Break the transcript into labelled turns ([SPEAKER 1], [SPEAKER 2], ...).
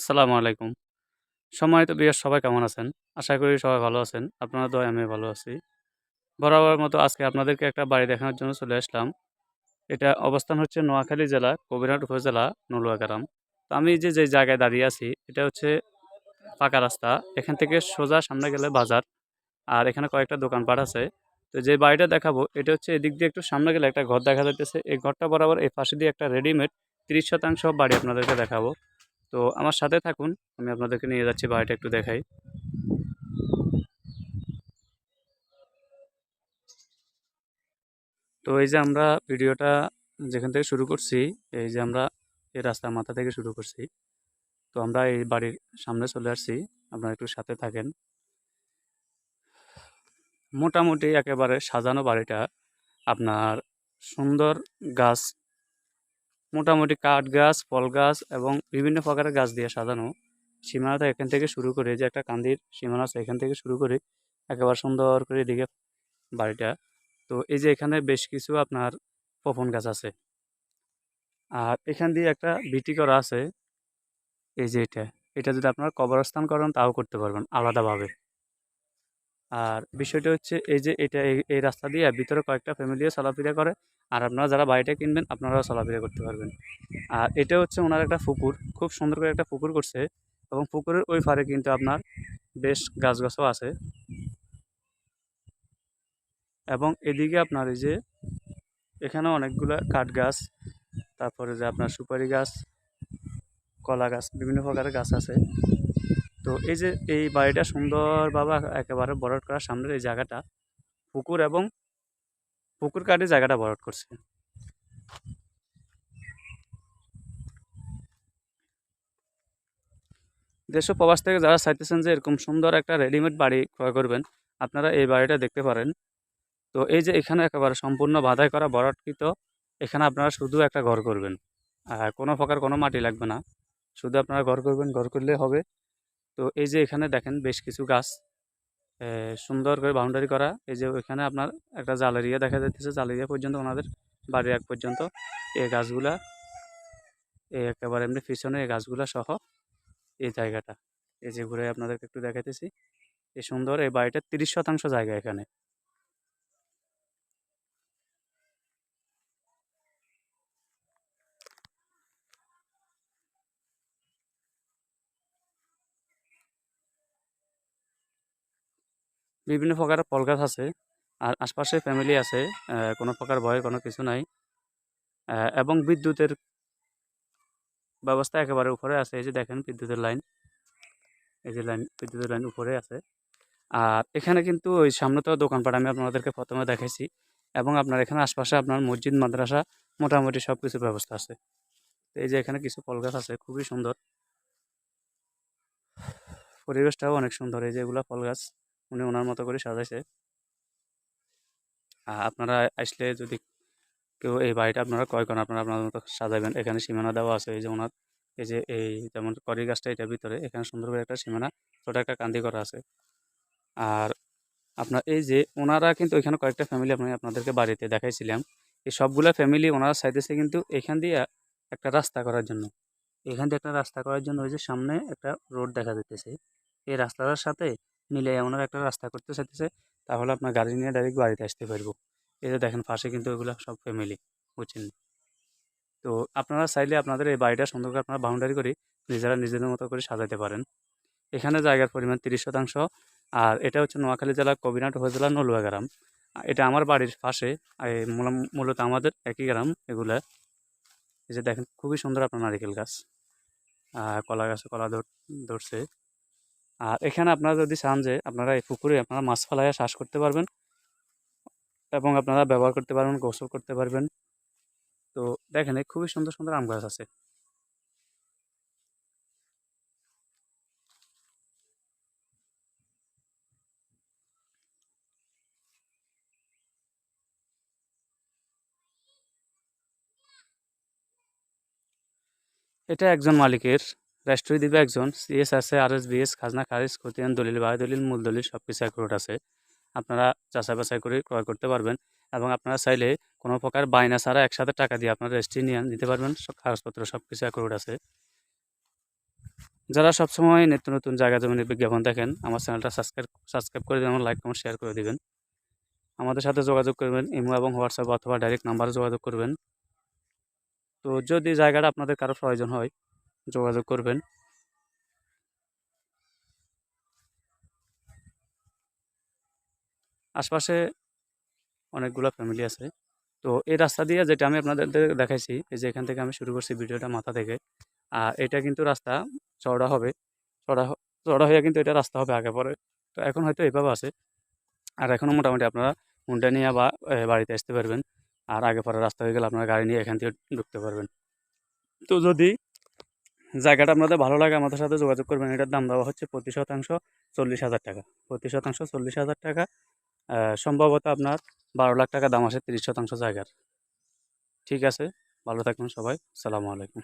[SPEAKER 1] আসসালামু আলাইকুম। সম্মানিত ভিউয়ার্স সবাই কেমন আছেন? আশা করি সবাই ভালো আছেন। আপনারা দোয়ায় আমি ভালো আছি। বরাবর মতো আজকে আপনাদেরকে একটা বাড়ি দেখানোর জন্য চলে আসলাম। এটা অবস্থান হচ্ছে নোয়াখালী জেলা, কবিরহাট উপজেলা, নলুয়া গ্রাম। তো আমি যে, যে জায়গায় দাঁড়িয়ে আছি এটা হচ্ছে পাকা রাস্তা। এখান থেকে সোজা সামনে গেলে বাজার। আর এখানে কয়েকটা দোকানপাট আছে। তো যে বাড়িটা দেখাবো এটা হচ্ছে এদিক দিয়ে একটু সামনে গেলে একটা ঘর দেখা যাইতেছে। এই ঘরটা বরাবর এই পাশে দিয়ে একটা রেডিমেড ৩০% বাড়ি আপনাদেরকে দেখাবো। তো আমার সাথে থাকুন। আমি আপনাদেরকে নিয়ে যাচ্ছি বাড়িটা একটু দেখাই। তো এই যে আমরা ভিডিওটা যেখান থেকে শুরু করছি, এই যে আমরা এই রাস্তার মাথা থেকে শুরু করছি। তো আমরা এই বাড়ির সামনে চলে আসছি। আপনারা একটু সাথে থাকেন। মোটামুটি একেবারে সাজানো বাড়িটা আপনার সুন্দর গাছ মোটামুটি কাঠ গাছ, ফল গাছ এবং বিভিন্ন প্রকারের গাছ দিয়ে সাজানো। সীমানাটা এখান থেকে শুরু করে যে একটা কান্দির সীমানা আছে এখান থেকে শুরু করে একেবারে সুন্দর করে এদিকে বাড়িটা। তো এই যে এখানে বেশ কিছু আপনার পপন গাছ আছে। আর এখান দিয়ে একটা বিটি করা আছে। এই যে এটা। এটা যদি আপনারা কবরস্থান করেন তাও করতে পারবেন আলাদাভাবে। আর বিষয়টা হচ্ছে এই যে এটা এই, এই রাস্তা দিয়ে ভিতরে কয়েকটা ফ্যামিলিও চলাফেরা করে। আর আপনারা যারা বাড়িটা কিনবেন আপনারাও চলাফেরা করতে পারবেন। আর এটা হচ্ছে ওনার একটা পুকুর। খুব সুন্দর করে একটা পুকুর করছে এবং পুকুরের ওই পারে কিন্তু আপনার বেশ গাছ-গাছও আছে। এবং এদিকে আপনার এই যে এখানে অনেকগুলা কাঠ গাছ, তারপরে যে আপনার সুপারি গাছ, কলা গাছ বিভিন্ন প্রকারের গাছ আছে। তো এই যে এই বাড়িটা সুন্দরভাবে একেবারে বরট করার সামনের এই জায়গাটা পুকুর এবং পুকুর কাটে জায়গাটা বরট করছে। দেশ প্রবাস থেকে যারা চাইতেছেন যে এরকম সুন্দর একটা রেডিমেড বাড়ি ক্রয় করবেন, আপনারা এই বাড়িটা দেখতে পারেন। তো এই যে এখানে একেবারে সম্পূর্ণ বাঁধাই করা ভরাটকৃত এখানে আপনারা শুধু একটা ঘর করবেন। আর কোনো প্রকার কোনো মাটি লাগবে না। শুধু আপনারা ঘর করবেন, ঘর করলেই হবে। তো এই যে এখানে দেখেন বেশ কিছু গাছ সুন্দর করে বাউন্ডারি করা। এই যে ওইখানে আপনার একটা জালেরিয়া দেখা যাইতেছে। জালেরিয়া পর্যন্ত ওনাদের বাড়ির এক পর্যন্ত এই গাছগুলা, এই একেবারে এমনি পিছনে এই গাছগুলা সহ এই জায়গাটা। এই যে ঘুরে আপনাদেরকে একটু দেখাইতেছি। এই সুন্দর এই বাড়িটার ৩০% জায়গা এখানে। বিভিন্ন প্রকার ফল গাছ আছে। আর আশপাশে ফ্যামিলি আছে। কোনো প্রকার ভয়ের কোনো কিছু নাই। এবং বিদ্যুতের ব্যবস্থা একেবারে উপরে আছে। এই যে দেখেন বিদ্যুতের লাইন। এই যে লাইন বিদ্যুতের লাইন উপরে আছে। আর এখানে কিন্তু ওই সামনে তো দোকানপাট আমি আপনাদেরকে ১ম এ দেখাইছি। এবং আপনার এখানে আশপাশে আপনার মসজিদ, মাদ্রাসা মোটামুটি সব কিছুর ব্যবস্থা আছে। এই যে এখানে কিছু ফল গাছ আছে খুবই সুন্দর। পরিবেশটাও অনেক সুন্দর। এই যে এগুলা ফল গাছ উনি ওনার মতো করে সাজাইছে। আপনারা আসলে যদি কেউ এই বাড়িটা আপনারা ক্রয় করেন, আপনারা আপনাদের মতো সাজাবেন। এখানে সীমানা দেওয়া আছে। এই যে ওনার, এই যে এই যেমন করি গাছটা এটার ভিতরে, এখানে সুন্দর করে একটা সীমানা, ছোট একটা কান্দি করা আছে। আর আপনার এই যে ওনারা কিন্তু এখানে কয়েকটা ফ্যামিলি আমি আপনাদেরকে বাড়িতে দেখাইছিলাম। এই সবগুলা ফ্যামিলি ওনারা চাইতেছে কিন্তু এখান দিয়ে একটা রাস্তা করার জন্য। এখান দিয়ে একটা রাস্তা করার জন্য ওই যে সামনে একটা রোড দেখা যাইতেছে। এই রাস্তাটার সাথে মিলাইয়া ওনারা একটা রাস্তা করতে চাইতেছে। তাহলে আপনার গাড়ি নিয়ে ডাইরেক্ট বাড়িতে আসতে পারব। এই যে দেখেন, পাশে কিন্তু ওগুলা সব ফ্যামিলি বুঝছেন? তো আপনারা চাইলে আপনাদের এই বাড়িটা সুন্দর করে আপনারা বাউন্ডারি করে নিজেরা নিজেদের মতো করে সাজাতে পারেন। এখানে জায়গার পরিমাণ ৩০% আর এটা হচ্ছে নোয়াখালী জেলার কবিরহাট উপজেলার নলুয়া গ্রাম। এটা আমার বাড়ির পাশে। মূল, মূলত আমাদের একই গ্রাম এগুলা। এই যে দেখেন, খুবই সুন্দর আপনার নারিকেল গাছ। কলা গাছে, কলা ধর, ধরছে। আর এখানে আপনারা যদি চান যে আপনারা এই পুকুরে আপনারা মাছ ফালাইয়া চাষ করতে পারবেন। এবং আপনারা ব্যবহার করতে পারবেন, গোসল করতে পারবেন। তো দেখেন খুবই সুন্দর, সুন্দর আম গাছ আছে। এটা একজন মালিকের। রেস্ট্রি দিবে একজন। সিএস আছে, আরএসবিএস, খাজনা খারিজ, খতিয়ান দলিল, বায়ু দলিল, মূল দলিল সবকিছু অ্যাকুরেট আছে। আপনারা যাচাই বাছাই করে ক্রয় করতে পারবেন। এবং আপনারা চাইলে কোনো প্রকার বায়না ছাড়া একসাথে টাকা দিয়ে আপনারা রেজিস্ট্রি নিয়ে নিতে পারবেন। সব কাগজপত্র সবকিছু অ্যাকুরেট আছে। যারা সবসময় নিত্য নতুন জায়গা জমিনের বিজ্ঞাপন দেখেন আমার চ্যানেলটা সাবস্ক্রাইব সাবস্ক্রাইব করে দেবেন লাইক কমেন্ট শেয়ার করে দিবেন আমাদের সাথে যোগাযোগ করবেন ইমো এবং হোয়াটসঅ্যাপ অথবা ডাইরেক্ট নাম্বারে যোগাযোগ করবেন তো যদি জায়গাটা আপনাদের কারও প্রয়োজন হয় যোগাযোগ করবেন। আশপাশে অনেকগুলো ফ্যামিলি আছে। তো এই রাস্তা দিয়ে যেটা আমি আপনাদের দেখাইছি, এই যে এখান থেকে আমি শুরু করছি ভিডিওটা মাথা থেকে, আর এটা কিন্তু রাস্তা চওড়া হবে। চড়া চড়া হয়ে কিন্তু এটা রাস্তা হবে আগে পরে। তো এখন হয়তো এইভাবে আছে। আর এখনও মোটামুটি আপনারা হুন্ডা নিয়ে বা বাড়িতে আসতে পারবেন। আর আগে পরে রাস্তা হয়ে গেলে আপনারা গাড়ি নিয়ে এখান থেকে ঢুকতে পারবেন। তো যদি জায়গাটা আপনাদের ভালো লাগে, আমাদের সাথে যোগাযোগ করবেন। এটার দাম দেওয়া হচ্ছে প্রতি শতাংশ চল্লিশ হাজার টাকা। প্রতি শতাংশ চল্লিশ হাজার টাকা সম্ভবত আপনার বারো লাখ টাকা দাম আছে তিরিশ শতাংশ জায়গার। ঠিক আছে, ভালো থাকবেন সবাই। সালামু আলাইকুম।